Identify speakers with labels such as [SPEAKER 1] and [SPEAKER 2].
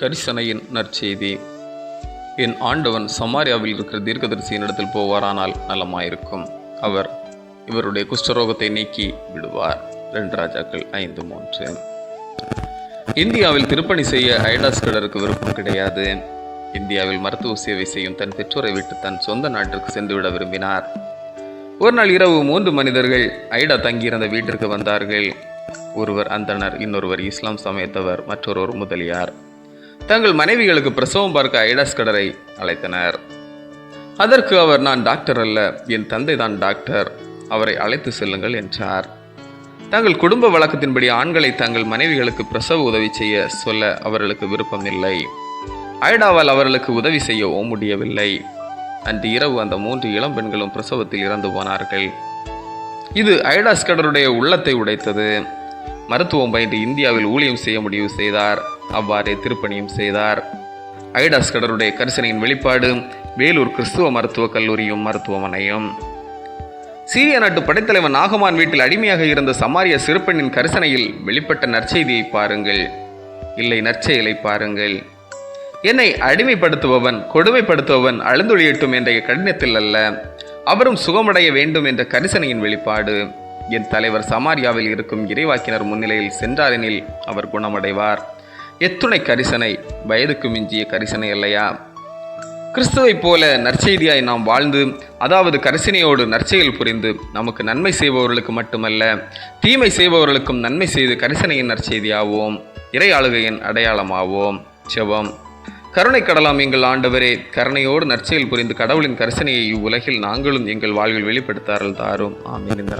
[SPEAKER 1] கரிசனையின் நற்செய்தி. என் ஆண்டவன் சமாரியாவில் இருக்கிற தீர்க்கதரிசியின் இடத்தில் போவாரானால் நலமாயிருக்கும். அவர் இவருடைய குஷ்டரோகத்தை நீக்கி விடுவார். ரெண்டு ராஜாக்கள் ஐந்து மூன்று. இந்தியாவில் திருப்பணி செய்ய ஐடாஸ் கடருக்கு விருப்பம் கிடையாது. இந்தியாவில் மருத்துவ சேவை செய்யும் தன் பெற்றோரை விட்டு தன் சொந்த நாட்டிற்கு சென்றுவிட விரும்பினார். ஒரு நாள் இரவு மூன்று மனிதர்கள் ஐடா தங்கியிருந்த வீட்டிற்கு வந்தார்கள். ஒருவர் அந்தனர் இன்னொருவர் இஸ்லாம் சமயத்தவர் மற்றொருவர் முதலியார். தங்கள் மனைவிகளுக்கு பிரசவம் பார்க்க ஐடாஸ் கடரை அழைத்தனர். அதற்கு அவர் நான் டாக்டர் அல்ல என் தந்தை தான் டாக்டர் அவரை அழைத்து செல்லுங்கள் என்றார். தங்கள் குடும்ப வழக்கத்தின்படி ஆண்களை தங்கள் மனைவிகளுக்கு பிரசவ உதவி செய்ய சொல்ல அவர்களுக்கு விருப்பமில்லை ஐடாவால் அவர்களுக்கு உதவி செய்யவும் முடியவில்லை. அன்று இரவு அந்த மூன்று இளம் பெண்களும் பிரசவத்தில் இறந்து போனார்கள். இது ஐடாஸ்கடருடைய உள்ளத்தை உடைத்தது. மருத்துவம் பயின்று இந்தியாவில் ஊழியம் செய்ய முடிவு செய்தார். அவ்வாறே திருப்பணியும் செய்தார். ஐடாஸ் கடருடைய கரிசனையின் வெளிப்பாடு வேலூர் கிறிஸ்துவ மருத்துவக் கல்லூரியும் மருத்துவமனையும். சீரிய நாட்டு படைத்தலைவன் நாகமான் வீட்டில் அடிமையாக இருந்த சமாரிய சிறுபெண்ணின் கரிசனையில் வெளிப்பட்ட நற்செய்தியை பாருங்கள். இல்லை நற்செயலை பாருங்கள். என்னை அடிமைப்படுத்துபவன் கொடுமைப்படுத்துபவன் அழுந்தொழியட்டும் என்ற கடினத்தில் அல்ல. அவரும் சுகமடைய வேண்டும் என்ற கரிசனையின் வெளிப்பாடு. என் தலைவர் சமாரியாவில் இருக்கும் இறைவாக்கினர் முன்னிலையில் சென்றாரெனில் அவர் குணமடைவார். எத்துணை கரிசனை வயதுக்கு மிஞ்சிய கரிசனை இல்லையா கிறிஸ்துவைப் போல நற்செய்தியாய் நாம் வாழ்ந்து அதாவது கரிசனையோடு நற்செயல் புரிந்து நமக்கு நன்மை செய்பவர்களுக்கு மட்டுமல்ல தீமை செய்பவர்களுக்கும் நன்மை செய்து கரிசனையின் நற்செய்தியாவோம் இறை ஆளுகையின் அடையாளமாவோம். செவம் கருணை கடலாம் எங்கள் ஆண்டவரே. கருணையோடு நற்செயல் புரிந்து கடவுளின் கரிசனையை இவ்வுலகில் நாங்களும் எங்கள் வாழ்வில் வெளிப்படுத்தார்கள் தாரும். ஆமீன். இந்த